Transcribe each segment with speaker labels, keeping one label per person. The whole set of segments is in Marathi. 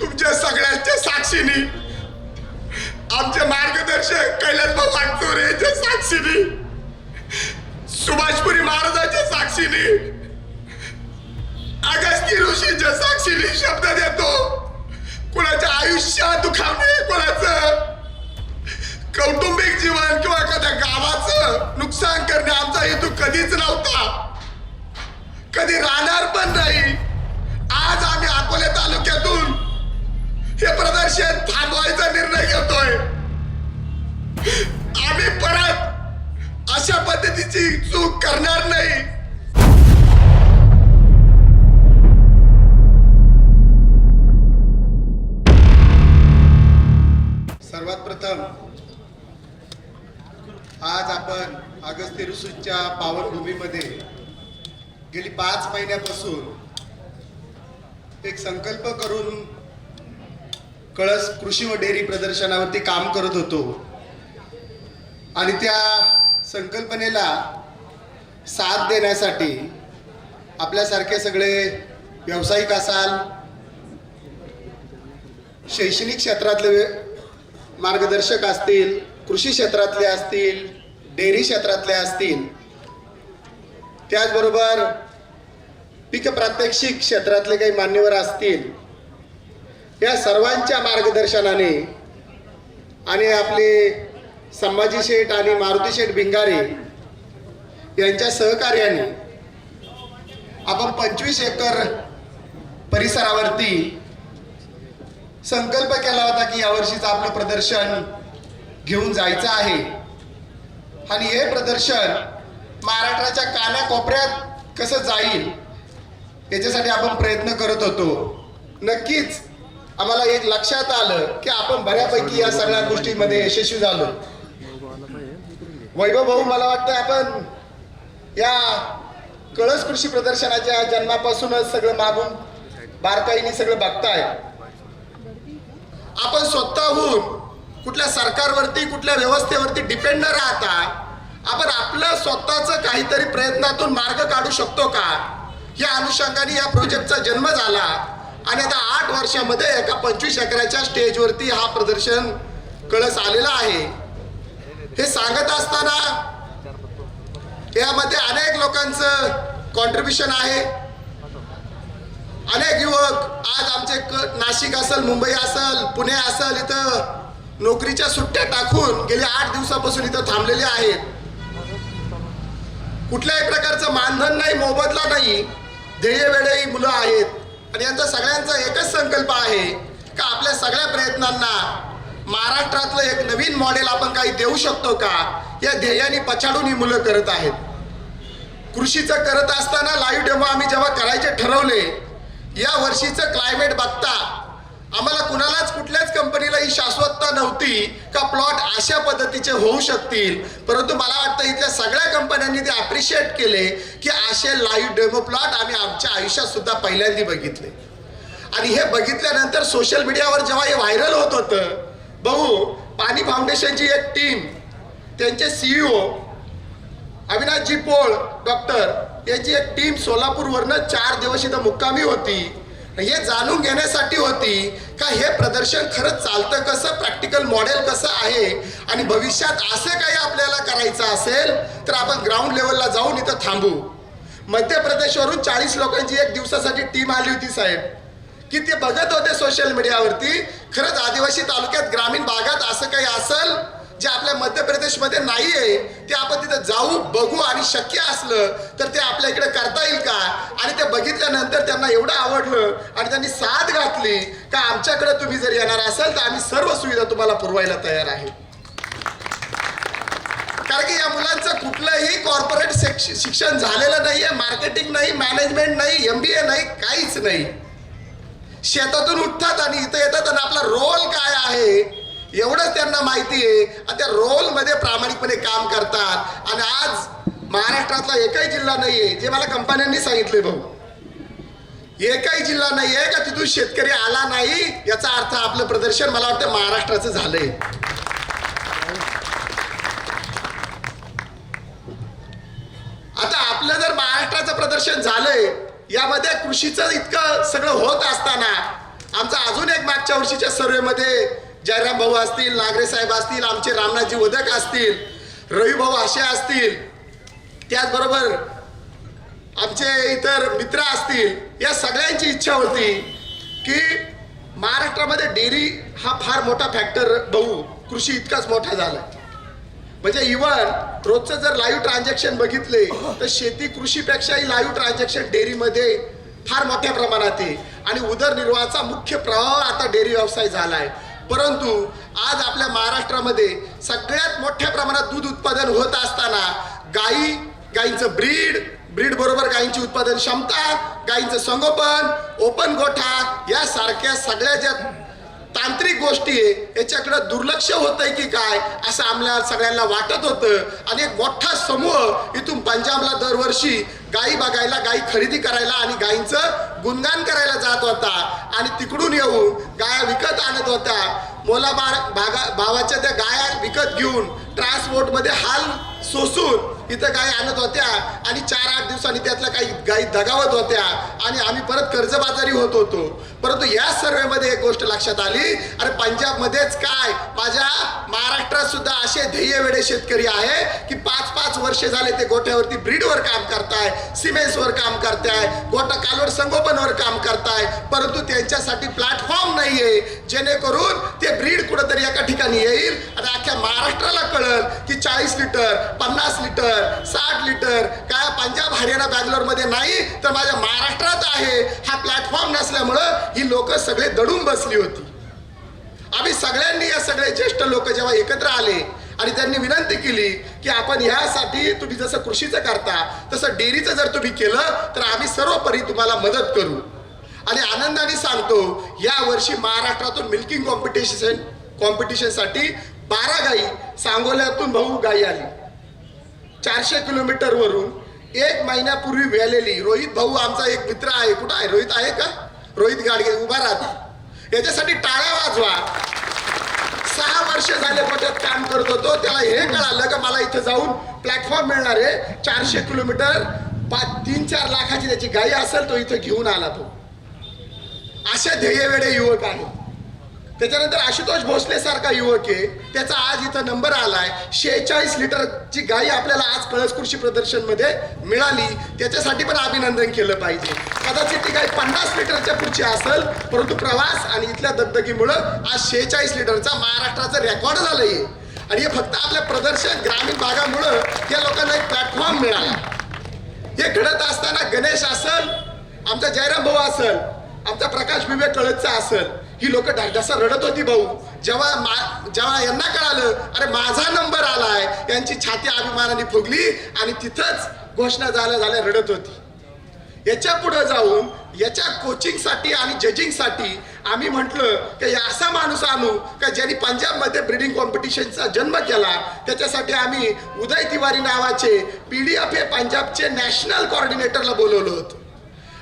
Speaker 1: तुमच्या सगळ्यांच्या साक्षीनी. आमचे मार्गदर्शक कैलास भाऊ वागचोर यांच्या साक्षीनी. सुभाषपुरी महाराजांच्या साक्षीनी. अगस्ती ऋषींच्या साक्षीने शब्द देतो. कुणाच्या आयुष्यात दुखावणे कोणाचं. कौटुंबिक जीवन किंवा एखाद्या गावाचं नुकसान करणे आमचा हेतू कधीच नव्हता. कधी राहणार पण नाही. आज आम्ही अकोले तालुक्यातून हे प्रदर्शन थांबवायचा निर्णय घेतोय. आम्ही परत अशा पद्धतीची चूक करणार नाही.
Speaker 2: सर्वात प्रथम आज आपण अगस्त्य ऋषीच्या पावनभूमीमध्ये गेली पाच महिन्यापासून एक संकल्प करून कळस कृषी व डेअरी प्रदर्शनावरती काम करत होतो. आणि त्या संकल्पनेला साथ देण्यासाठी आपल्यासारखे सगळे व्यावसायिक असाल शैक्षणिक क्षेत्रातले मार्गदर्शक असतील कृषी क्षेत्रातले असतील डेअरी क्षेत्रातले असतील त्याचबरोबर पीक प्रात्यक्षिक क्षेत्रातले काही मान्यवर असतील. या सर्वांच्या मार्गदर्शनाने आणि आपले संभाजी शेठ आणि मारुती शेठ भिंगारे यांच्या सहकार्याने आपण पंचवीस एकर परिसरावरती संकल्प केला होता की यावर्षीचं आपलं प्रदर्शन घेऊन जायचं आहे. आणि हे प्रदर्शन महाराष्ट्राच्या कानाकोपऱ्यात कसं जाईल याच्यासाठी आपण प्रयत्न करत होतो. नक्कीच आम्हाला एक लक्षात आलं की आपण बऱ्यापैकी या सगळ्या गोष्टींमध्ये यशस्वी झालो. वैभव भाऊ मला वाटतं आपण या कळस कृषी प्रदर्शनाच्या जन्मापासूनच सगळं मागून बारकाईने सगळं बघताय. आपण स्वतःहून कुठल्या सरकारवरती कुठल्या व्यवस्थेवरती डिपेंड न राहता आपण आपलं स्वतःचं काहीतरी प्रयत्नातून मार्ग काढू शकतो का? या अनुषंगाने या प्रोजेक्टचा जन्म झाला. आणि आता आठ वर्षामध्ये एका पंचवीस एकराच्या स्टेजवरती हा प्रदर्शन कळस आलेला आहे. हे सांगत असताना यामध्ये अनेक लोकांचं कॉन्ट्रीब्युशन आहे. अनेक युवक आज आमचे नाशिक असेल मुंबई असेल पुणे असेल इथं नोकरीच्या सुट्ट्या टाकून गेले आठ दिवसापासून इथं थांबलेले आहेत. कुठल्याही प्रकारचं मानधन नाही मोबदला नाही. ध्येयवेळही मुलं आहेत. आणि यांचा सगळ्यांचा एकच संकल्प आहे का आपल्या सगळ्या प्रयत्नांना महाराष्ट्रातलं एक नवीन मॉडेल आपण काही देऊ शकतो का? या ध्येयाने पछाडून ही मुलं करत आहेत. कृषीचं करत असताना लाईव्ह डेमो आम्ही जेव्हा करायचे ठरवले या वर्षीचं क्लायमेट बघता आम्हाला कुणालाच कुठल्याच कंपनीला ही शाश्वतता नव्हती का प्लॉट अशा पद्धतीचे होऊ शकतील. परंतु मला वाटतं इथल्या सगळ्या कंपन्यांनी ते अप्रिशिएट केले की असे लाईव्ह डेमो प्लॉट आम्ही आमच्या आयुष्यात सुद्धा पहिल्यांदा बघितले. आणि हे बघितल्यानंतर सोशल मीडियावर जेव्हा हे व्हायरल होत होतं भाऊ पाणी फाउंडेशनची एक टीम त्यांचे सीईओ अविनाशजी पोळ डॉक्टर यांची एक टीम सोलापूरवरनं चार दिवस इथं मुक्कामी होती. हे जाणून घेण्यासाठी होती का हे प्रदर्शन खरंच चालतं कसं? प्रॅक्टिकल मॉडेल कसं आहे? आणि भविष्यात असं काही आपल्याला करायचं असेल तर आपण ग्राउंड लेवलला जाऊन इथं थांबू. मध्य प्रदेशवरून चाळीस लोकांची एक दिवसासाठी टीम आली होती साहेब. की ते बघत होते सोशल मीडियावरती खरंच आदिवासी तालुक्यात ग्रामीण भागात असं काही असेल? जे आपल्या मध्य प्रदेशमध्ये नाही आहे ते आपण तिथं जाऊ बघू आणि शक्य असलं तर ते आपल्या इकडे करता येईल का? आणि ते बघितल्यानंतर त्यांना एवढं आवडलं आणि त्यांनी साथ घातली का आमच्याकडे तुम्ही जर येणार असाल तर आम्ही सर्व सुविधा तुम्हाला पुरवायला तयार आहे. कारण की या मुलांचं कुठलंही कॉर्पोरेट शिक्षण झालेलं नाहीये मार्केटिंग नाही मॅनेजमेंट नाही एमबीए नाही काहीच नाही. शेतातून उठतात आणि इथं येतात आणि आपला रोल काय आहे? एवढंच त्यांना माहिती आहे. आणि त्या रोलमध्ये प्रामाणिकपणे काम करतात. आणि आज महाराष्ट्रातला एकही जिल्हा नाहीये जे मला कंपन्यांनी सांगितले भाऊ. एकही जिल्हा नाहीये का तिथून शेतकरी आला नाही? याचा अर्थ आपलं प्रदर्शन मला वाटतं महाराष्ट्राचं झालंय. आता आपलं जर महाराष्ट्राचं प्रदर्शन झालंय यामध्ये कृषीचं इतकं सगळं होत असताना आमचा अजून एक मागच्या वर्षीच्या सर्वेमध्ये जयराम भाऊ असतील नागरे साहेब असतील आमचे रामनाथजी वदक असतील रवी भाऊ आशे असतील त्याचबरोबर आमचे इतर मित्र असतील या सगळ्यांची इच्छा होती की महाराष्ट्रामध्ये डेअरी हा फार मोठा फॅक्टर भाऊ कृषी इतकाच मोठा झाला म्हणजे इवन रोजचं जर लाईव्ह ट्रान्झॅक्शन बघितले तर शेती कृषीपेक्षाही लाईव्ह ट्रान्झॅक्शन डेअरीमध्ये फार मोठ्या प्रमाणात आहे. आणि उदरनिर्वाहाचा मुख्य प्रवाह आता डेअरी व्यवसाय झाला आहे परंतु आज आपल्या महाराष्ट्रामध्ये सगळ्यात मोठ्या प्रमाणात दूध उत्पादन होत असताना गाई गाईंचं ब्रीड ब्रीड बरोबर गायींची उत्पादन क्षमता गायींचं संगोपन ओपन गोठा यासारख्या सगळ्या ज्या तांत्रिक गोष्टी आहे याच्याकडे दुर्लक्ष होत आहे की काय असं आम्हाला सगळ्यांना वाटत होतं. आणि एक मोठा समूह इथून पंजाबला दरवर्षी गायी बघायला गायी खरेदी करायला आणि गायींचं गुणगान करायला जात होता. आणि तिकडून येऊन गाया विकत आणत होता मोलाबार भागा भावाच्या त्या गाया विकत घेऊन ट्रान्सपोर्टमध्ये हाल सोसून इथं गाय आणत होत्या आणि चार आठ दिवसांनी त्यातल्या काही गायी दगावत होत्या. आणि आम्ही परत कर्जबाजारी होत होतो. परंतु या सर्वेमध्ये एक गोष्ट लक्षात आली. अरे पंजाबमध्येच काय? माझ्या महाराष्ट्रात सुद्धा असे ध्येय वेडे शेतकरी आहे की पाच पाच वर्षे झाले ते गोठ्यावरती ब्रीडवर काम करताय सिमेंट्सवर काम करताय गोठा कालवर संगोपनवर काम करताय. परंतु त्यांच्यासाठी प्लॅटफॉर्म नाहीये. जेणेकरून ते ब्रीड कुठंतरी एका ठिकाणी येईल. आणि अख्ख्या महाराष्ट्राला कळल की चाळीस लिटर पन्नास लिटर साठ लिटर. काय पंजाब हरियाणा बँगलोरमध्ये नाही तर माझ्या महाराष्ट्रात आहे. हा प्लॅटफॉर्म नसल्यामुळं ही लोक सगळे दडून बसली होती. आम्ही सगळ्यांनी या सगळे ज्येष्ठ लोक जेव्हा एकत्र आले आणि त्यांनी विनंती केली की आपण ह्यासाठी तुम्ही जसं कृषीचं करता तसं डेअरीचं जर तुम्ही केलं तर आम्ही सर्वपरी तुम्हाला मदत करू. आणि आनंदाने सांगतो या वर्षी महाराष्ट्रातून मिल्किंग कॉम्पिटिशन कॉम्पिटिशनसाठी बारा गाई सांगोल्यातून भाऊ गाई आली. चारशे किलोमीटर वरून एक महिन्यापूर्वी वेलेली रोहित भाऊ आमचा एक मित्र आहे. कुठं आहे? रोहित आहे का? रोहित गाडगे उभा राहतो. याच्यासाठी टाळ्या वाजवा. सहा वर्ष झाले पटत काम करत होतो. त्याला हे कळालं का मला इथं जाऊन प्लॅटफॉर्म मिळणार आहे. चारशे किलोमीटर पाच तीन चार लाखाची त्याची गाई असेल तो इथं घेऊन आला तो. अशा ध्येयवेडे युवक आहेत त्याच्यानंतर आशुतोष भोसले सारखा युवक आहे. त्याचा आज इथं नंबर आलाय. शेहेचाळीस लिटरची गाई आपल्याला आज कळस कृषी प्रदर्शनमध्ये मिळाली. त्याच्यासाठी पण अभिनंदन केलं पाहिजे. कदाचित ती गाय पन्नास लिटरच्या पुढची असेल परंतु प्रवास आणि इथल्या दगदगीमुळं आज शेहेचाळीस लिटरचा महाराष्ट्राचं रेकॉर्ड झालंय. आणि हे फक्त आपल्या प्रदर्शन ग्रामीण भागामुळं या लोकांना एक प्लॅटफॉर्म मिळाला. हे घडत असताना गणेश असल आमचा जयराम भाऊ असल आमचा प्रकाश विवेक कळतचा असल ही लोक ढाढसा रडत होती भाऊ. जेव्हा मा जेव्हा यांना कळालं अरे माझा नंबर आलाय यांची छाती अभिमानाने फुगली आणि तिथंच घोषणा झाल्या झाल्या रडत होती. याच्यापुढे जाऊन याच्या कोचिंगसाठी आणि जजिंगसाठी आम्ही म्हटलं की असा माणूस आणू का ज्यांनी पंजाबमध्ये ब्रिडिंग कॉम्पिटिशनचा जन्म केला. त्याच्यासाठी आम्ही उदय तिवारी नावाचे पी डी एफ ए पंजाबचे नॅशनल कॉर्डिनेटरला बोलवलं होतं.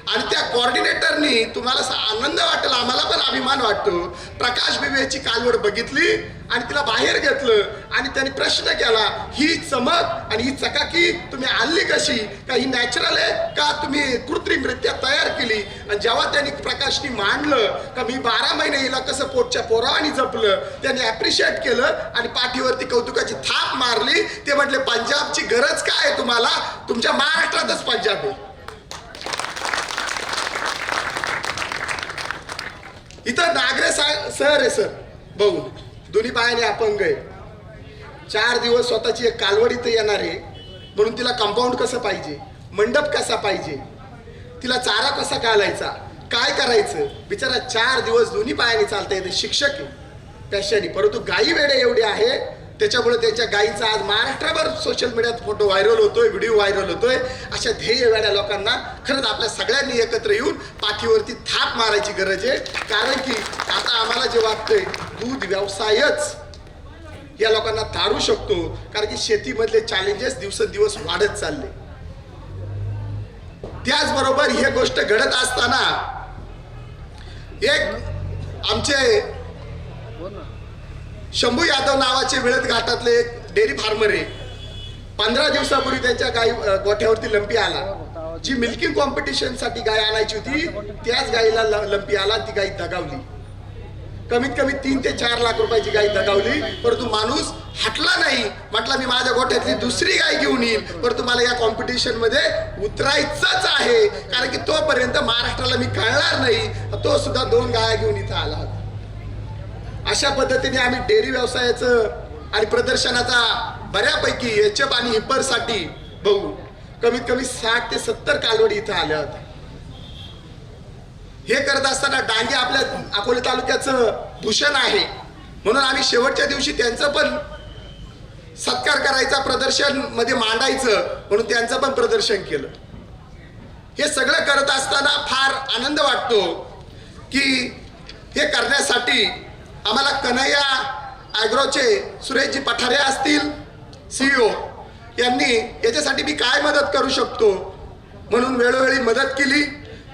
Speaker 2: आणि त्या कॉर्डिनेटरनी तुम्हाला असा आनंद वाटला आम्हाला पण अभिमान वाटतो. प्रकाश बिबेची कालवड बघितली आणि तिला बाहेर घेतलं आणि त्यांनी प्रश्न केला ही चमक आणि ही चकाकी तुम्ही आणली कशी? का ही नॅचरल आहे? का तुम्ही कृत्रिमरित्या तयार केली? आणि जेव्हा त्यांनी प्रकाशनी मांडलं का मी बारा महिने हिला कसं पोटच्या पोरावानी जपलं? त्यांनी ॲप्रिशिएट केलं आणि पाठीवरती कौतुकाची थाप मारली. ते म्हटले पंजाबची गरज काय आहे तुम्हाला? तुमच्या महाराष्ट्रातच पंजाब आहे. इथं नागरे सा- सर आहे सर. बघू. दोन्ही पायाने अपंग आहे. चार दिवस स्वतःची एक कालवड इथं येणार आहे. म्हणून तिला कंपाऊंड कसं पाहिजे? मंडप कसा पाहिजे? तिला चारा कसा घालायचा काय करायचं? बिचारा चार दिवस दोन्ही पायाने चालता येते शिक्षक आहे. पॅशानी परंतु गाई वेडे एवढी आहे त्याच्यामुळे त्याच्या गाईचा आज महाराष्ट्रभर सोशल मीडियात फोटो व्हायरल होतोय व्हिडिओ व्हायरल होतोय. अशा ध्येय वेड्या लोकांना खरंच आपल्या सगळ्यांनी एकत्र येऊन पाठीवरती थाप मारायची गरज आहे. कारण की आता आम्हाला जे वाटतंय दूध व्यवसायच या लोकांना तारू शकतो. कारण की शेतीमधले चॅलेंजेस दिवसेंदिवस वाढत चालले. त्याचबरोबर हे गोष्ट घडत असताना एक आमचे शंभू यादव नावाचे वेळत घाटातले एक डेअरी फार्मर आहे. पंधरा दिवसापूर्वी त्यांच्या गाई गोठ्यावरती लंपी आला. जी मिल्किंग कॉम्पिटिशनसाठी गाय आणायची होती त्याच गायीला लंपी आला ती गाय दगावली. कमीत कमी तीन ते चार लाख रुपयाची गाय दगावली. परंतु माणूस हटला नाही. म्हटला मी माझ्या गोठ्यातली दुसरी गाय घेऊन येईल परंतु मला या कॉम्पिटिशनमध्ये उतरायचंच आहे. कारण की तोपर्यंत महाराष्ट्राला मी कळणार नाही. तो सुद्धा दोन गाया घेऊन इथं आला होता. अशा पद्धतीने आम्ही डेअरी व्यवसायाचं आणि प्रदर्शनाचा बऱ्यापैकी एचप आणि हिपरसाठी बघू. कमीत कमी साठ ते सत्तर कालवडी इथं आल्या होत्या. हे करत असताना डांगे आपल्या अकोले तालुक्याचं भूषण आहे. म्हणून आम्ही शेवटच्या दिवशी त्यांचं पण सत्कार करायचा प्रदर्शनमध्ये मांडायचं म्हणून त्यांचं पण प्रदर्शन केलं. हे सगळं करत असताना फार आनंद वाटतो की हे करण्यासाठी आम्हाला कन्हैया ॲग्रोचे सुरेशजी पठारे असतील सीईओ यांनी याच्यासाठी मी काय मदत करू शकतो? म्हणून वेळोवेळी मदत केली.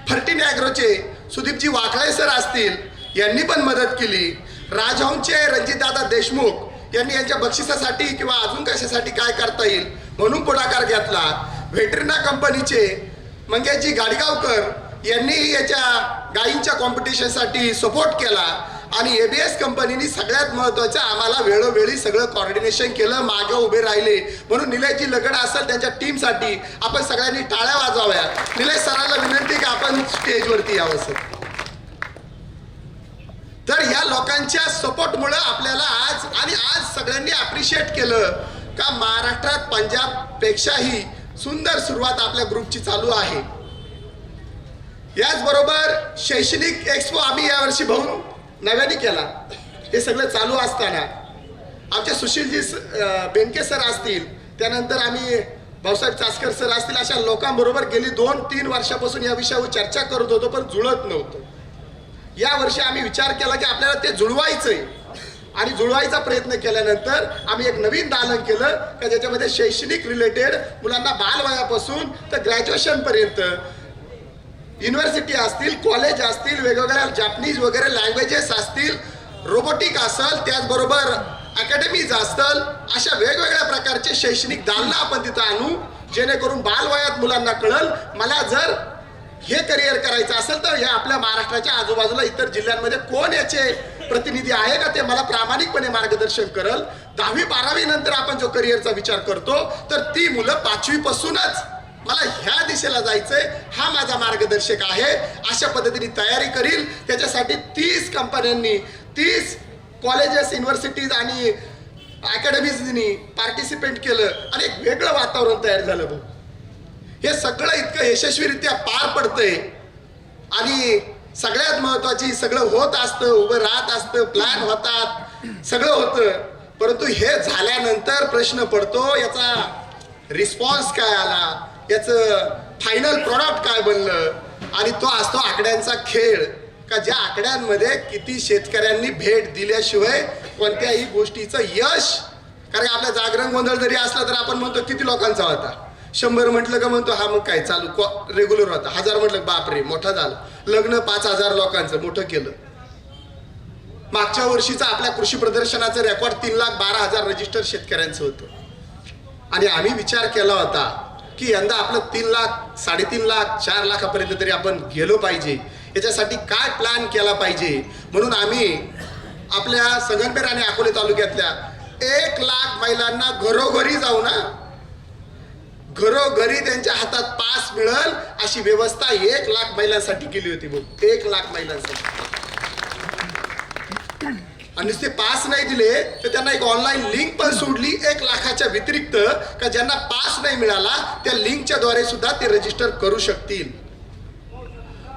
Speaker 2: फर्टिन ॲग्रोचे सुदीपजी वाकळे सर असतील यांनी पण मदत केली. राजहंसचे रणजितदादा देशमुख यांनी यांच्या बक्षिसासाठी किंवा अजून कशासाठी काय करता येईल म्हणून पुढाकार घेतला. व्हेटरिना कंपनीचे मंगेशजी गाडगावकर यांनी याच्या गायींच्या कॉम्पिटिशनसाठी सपोर्ट केला. आणि एबीएस कंपनीने सगळ्यात महत्त्वाचं आम्हाला वेळोवेळी सगळं कॉर्डिनेशन केलं मागे उभे राहिले. म्हणून निलेशजी लगड असेल त्यांच्या टीमसाठी आपण सगळ्यांनी टाळ्या वाजवाव्या. निलेश सरांना विनंती की आपण स्टेजवरती यावं सर तर या लोकांच्या सपोर्टमुळं आपल्याला आज आणि आज सगळ्यांनी अप्रिशिएट केलं. का महाराष्ट्रात पंजाबपेक्षाही सुंदर सुरुवात आपल्या ग्रुपची चालू आहे. याचबरोबर शैक्षणिक एक्सपो आम्ही यावर्षी भाऊ नव्याने केला. हे सगळं चालू असताना आमचे सुशीलजी बेंके बेनके सर असतील त्यानंतर आम्ही भाऊसाहेब चासकर सर असतील अशा लोकांबरोबर गेली दोन तीन वर्षापासून या विषयावर चर्चा करत होतो पण जुळत नव्हतं. या वर्षी आम्ही विचार केला की आपल्याला ते जुळवायचंय. आणि जुळवायचा प्रयत्न केल्यानंतर आम्ही एक नवीन दालन केलं का ज्याच्यामध्ये शैक्षणिक रिलेटेड मुलांना बालवयापासून तर ग्रॅज्युएशन पर्यंत युनिव्हर्सिटी असतील कॉलेज असतील वेगवेगळ्या जापनीज वगैरे लँग्वेजेस असतील रोबोटिक असेल त्याचबरोबर अकॅडमीज असतील अशा वेगवेगळ्या प्रकारचे शैक्षणिक दालना आपण तिथं आणू जेणेकरून बालवयात मुलांना कळल मला जर हे करिअर करायचं असेल तर या आपल्या महाराष्ट्राच्या आजूबाजूला इतर जिल्ह्यांमध्ये कोण याचे प्रतिनिधी आहे का ते मला प्रामाणिकपणे मार्गदर्शन करल. दहावी बारावी नंतर आपण जो करिअरचा विचार करतो तर ती मुलं पाचवीपासूनच मला ह्या दिशेला जायचंय हा माझा मार्गदर्शक आहे अशा पद्धतीने तयारी करील. त्याच्यासाठी तीस कंपन्यांनी तीस कॉलेजेस युनिव्हर्सिटीज आणि अकॅडमीजनी पार्टिसिपेट केलं आणि एक वेगळं वातावरण तयार झालं भाऊ हे सगळं इतकं यशस्वीरित्या पार पडतंय. आणि सगळ्यात महत्वाची सगळं होत असतं उभं राहत असतं प्लॅन होतात सगळं होतं. परंतु हे झाल्यानंतर प्रश्न पडतो याचा रिस्पॉन्स काय आला? याचं फायनल प्रॉडक्ट काय बनलं? आणि तो असतो आकड्यांचा खेळ. का ज्या आकड्यांमध्ये किती शेतकऱ्यांनी भेट दिल्याशिवाय कोणत्याही गोष्टीचं यश कारण आपला जागरण गोंधळ जरी असला तर आपण म्हणतो किती लोकांचा होता? शंभर म्हटलं का म्हणतो हा मग काय चालू रेग्युलर होता. हजार म्हटलं बापरे मोठा झाला. लग्न पाच हजार लोकांचं मोठं केलं. मागच्या वर्षीचा आपल्या कृषी प्रदर्शनाचं रेकॉर्ड तीन लाख बारा हजार रजिस्टर शेतकऱ्यांचं होतं. आणि आम्ही विचार केला होता की यंदा आपलं तीन लाख साडेतीन लाख चार लाखापर्यंत तरी आपण गेलो पाहिजे. याच्यासाठी काय प्लॅन केला पाहिजे? म्हणून आम्ही आपल्या संगमनेर आणि अकोले तालुक्यातल्या एक लाख महिलांना घरोघरी जाऊ ना. घरोघरी त्यांच्या हातात पास मिळल अशी व्यवस्था एक लाख महिलांसाठी केली होती बघ. एक लाख महिलांसाठी. आणि नुसते पास नाही दिले तर त्यांना एक ऑनलाईन लिंक पण सोडली एक लाखाच्या व्यतिरिक्त. का ज्यांना पास नाही मिळाला त्या लिंकच्या द्वारे सुद्धा ते रजिस्टर करू शकतील.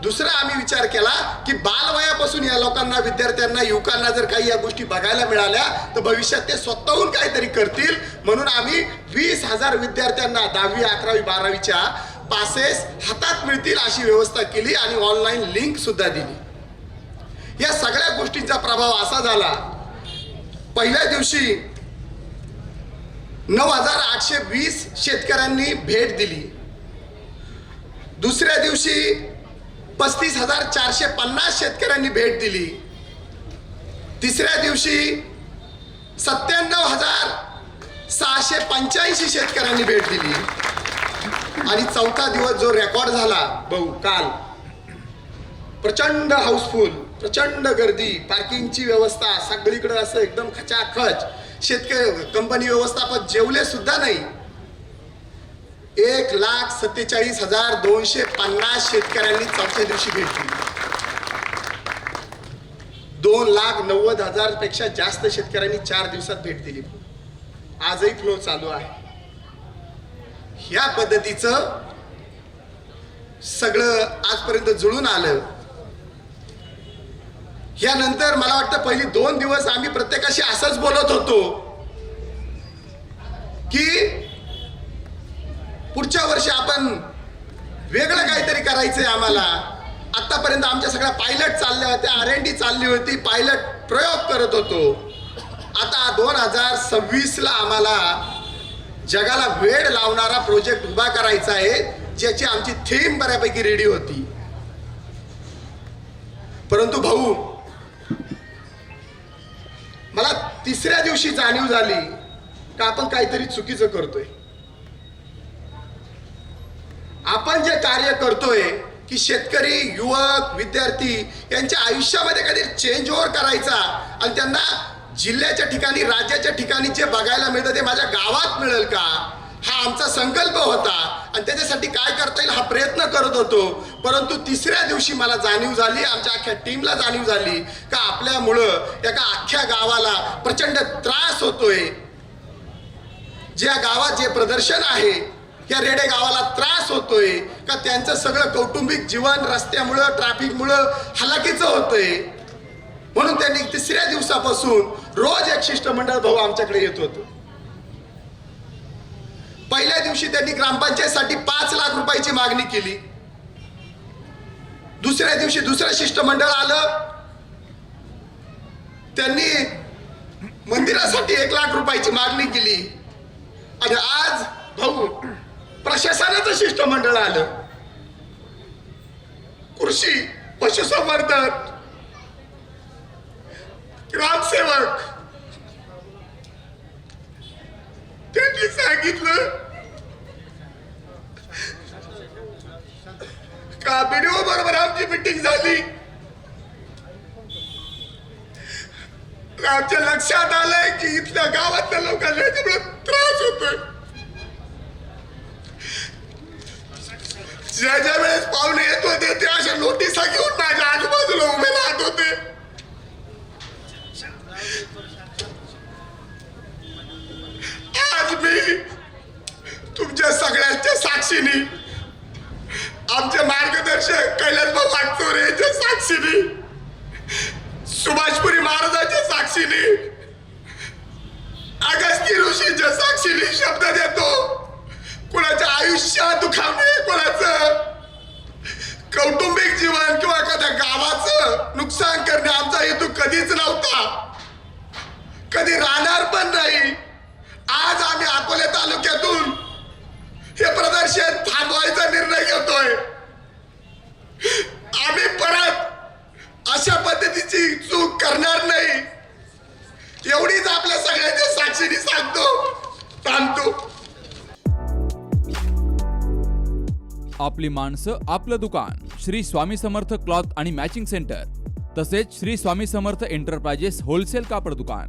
Speaker 2: दुसरा आम्ही विचार केला की बालवयापासून या लोकांना विद्यार्थ्यांना युवकांना जर काही या गोष्टी बघायला मिळाल्या तर भविष्यात ते स्वतःहून काहीतरी करतील. म्हणून आम्ही वीस हजार विद्यार्थ्यांना दहावी अकरावी बारावीच्या पासेस हातात मिळतील अशी व्यवस्था केली आणि ऑनलाईन लिंक सुद्धा दिली. या सगळ्या गोष्टींचा प्रभाव असा झाला. पहिल्या दिवशी नऊ हजार आठशे वीस शेतकऱ्यांनी भेट दिली. दुसऱ्या दिवशी पस्तीस हजार चारशे पन्नास शेतकऱ्यांनी भेट दिली. तिसऱ्या दिवशी सत्त्याण्णव हजार सहाशे पंच्याऐंशी शेतकऱ्यांनी भेट दिली. आणि चौथा दिवस जो रेकॉर्ड झाला भाऊ काल प्रचंड हाऊसफुल प्रचंड गर्दी पार्किंगची व्यवस्था सगळीकडे असं एकदम खचाखच. शेतकरी कंपनी व्यवस्थापक जेवले सुद्धा नाही. एक लाख सत्तेचाळीस हजार दोनशे पन्नास शेतकऱ्यांनी चौथ्या दिवशी भेट दिली. दोन लाख नव्वद हजारपेक्षा जास्त शेतकऱ्यांनी चार दिवसात भेट दिली. आजही फ्लो चालू आहे. ह्या पद्धतीचं सगळं आजपर्यंत जुळून आलं. यानंतर मला वाटतं पहिली दोन दिवस आम्ही प्रत्येकाशी असंच बोलत होतो की पुढच्या वर्षी आपण वेगळं काहीतरी करायचंय आम्हाला. आतापर्यंत आमच्या सगळ्या पायलट चालल्या होत्या आर एन डी चालली होती पायलट प्रयोग करत होतो. आता दोन हजार सव्वीसला आम्हाला जगाला वेळ लावणारा प्रोजेक्ट उभा करायचा आहे ज्याची आमची थीम बऱ्यापैकी रेडी होती. परंतु भाऊ मला तिसऱ्या दिवशी जाणीव झाली का आपण काहीतरी चुकीचं करतोय. आपण जे कार्य करतोय की शेतकरी युवक विद्यार्थी यांच्या आयुष्यामध्ये काहीतरी चेंज ओव्हर करायचा आणि त्यांना जिल्ह्याच्या ठिकाणी राज्याच्या ठिकाणी जे बघायला मिळतं ते माझ्या गावात मिळेल का? हा आमचा संकल्प होता. आणि त्याच्यासाठी काय करता येईल हा प्रयत्न करत होतो. परंतु तिसऱ्या दिवशी मला जाणीव झाली आमच्या अख्ख्या टीमला जाणीव झाली का आपल्यामुळं एका अख्ख्या गावाला प्रचंड त्रास होतोय. ज्या गावात जे प्रदर्शन आहे या रेडे गावाला त्रास होतोय का त्यांचं सगळं कौटुंबिक जीवन रस्त्यामुळं ट्रॅफिकमुळं हलाखीचं होतंय. म्हणून त्यांनी तिसऱ्या दिवसापासून रोज एक शिष्टमंडळ भाऊ आमच्याकडे येत होतं. पहिल्या दिवशी त्यांनी ग्रामपंचायतसाठी पाच लाख रुपयाची मागणी केली. दुसऱ्या दिवशी दुसरं शिष्टमंडळ आलं. त्यांनी मंदिरासाठी एक लाख रुपयाची मागणी केली. आणि आज भाऊ प्रशासनाचं शिष्टमंडळ आलं. कृषी पशुसंवर्धन ग्रामसेवक. त्यांनी सांगितलं का? बीडीओ बरोबर आमची मिटिंग झाली. आमच्या लक्षात आलंय की इथल्या गावातल्या लोकांना याच्यामुळे त्रास होतोय. ज्या ज्या वेळेस पाहुणे येत होते ते अशा नोटिसा घेऊन माझ्या आजूबाजूला उभे राहत होते. आज मी तुमच्या सगळ्यांच्या साक्षीने आमचे मार्गदर्शक कैलासभाऊ वागचोरे यांच्या साक्षीने सुभाषपुरी महाराजांच्या साक्षीने अगस्ती ऋषींच्या साक्षीने शब्द देतो. कुणाच्या आयुष्यात दुखावणे कोणाचं? कौटुंबिक जीवन किंवा एखाद्या गावाचं नुकसान करणे आमचा हेतू कधीच नव्हता. कधी राहणार पण नाही. आज आम्ही अकोले तालुक्यातून हे प्रदर्शन थांबवायचा निर्णय घेतोय. आम्ही परत अशा पद्धतीची चूक करणार नाही. एवढीच आपल्या सगळ्यांच्या साक्षीने सांगतो. थांबतो.
Speaker 3: आपली माणसं आपलं दुकान श्री स्वामी समर्थ क्लॉथ आणि मॅचिंग सेंटर तसेच श्री स्वामी समर्थ एंटरप्राइजेस होलसेल कापड दुकान.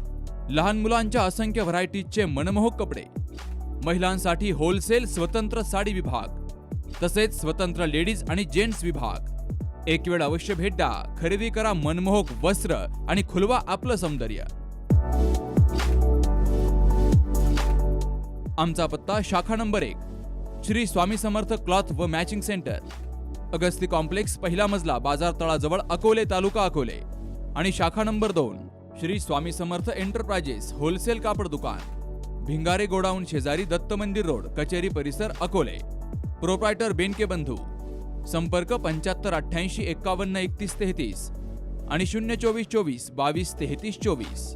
Speaker 3: लहान मुलांच्या असंख्य व्हरायटीजचे मनमोहक कपडे. महिलांसाठी होलसेल स्वतंत्र साडी विभाग. तसेच स्वतंत्र लेडीज आणि जेंट्स विभाग. एक वेळ अवश्य भेट द्या. खरेदी करा मनमोहक वस्त्र आणि खुलवा आपलं सौंदर्य. आमचा पत्ता शाखा नंबर एक. श्री स्वामी समर्थ क्लॉथ व मॅचिंग सेंटर. अगस्ती कॉम्प्लेक्स पहिला मजला बाजार तळाजवळ अकोले तालुका अकोले. आणि शाखा नंबर दोन. श्री स्वामी समर्थ एंटरप्राइजेस होलसेल कापड दुकान भिंगारे गोडाऊन शेजारी दत्त मंदिर रोड कचेरी परिसर अकोले. प्रोप्रायटर बेनके बंधू संपर्क पंच्याहत्तर अठ्ठ्याऐंशी एक्कावन्न एकतीस तेहतीस आणि शून्य चोवीस चोवीस बावीस तेहतीस चोवीस.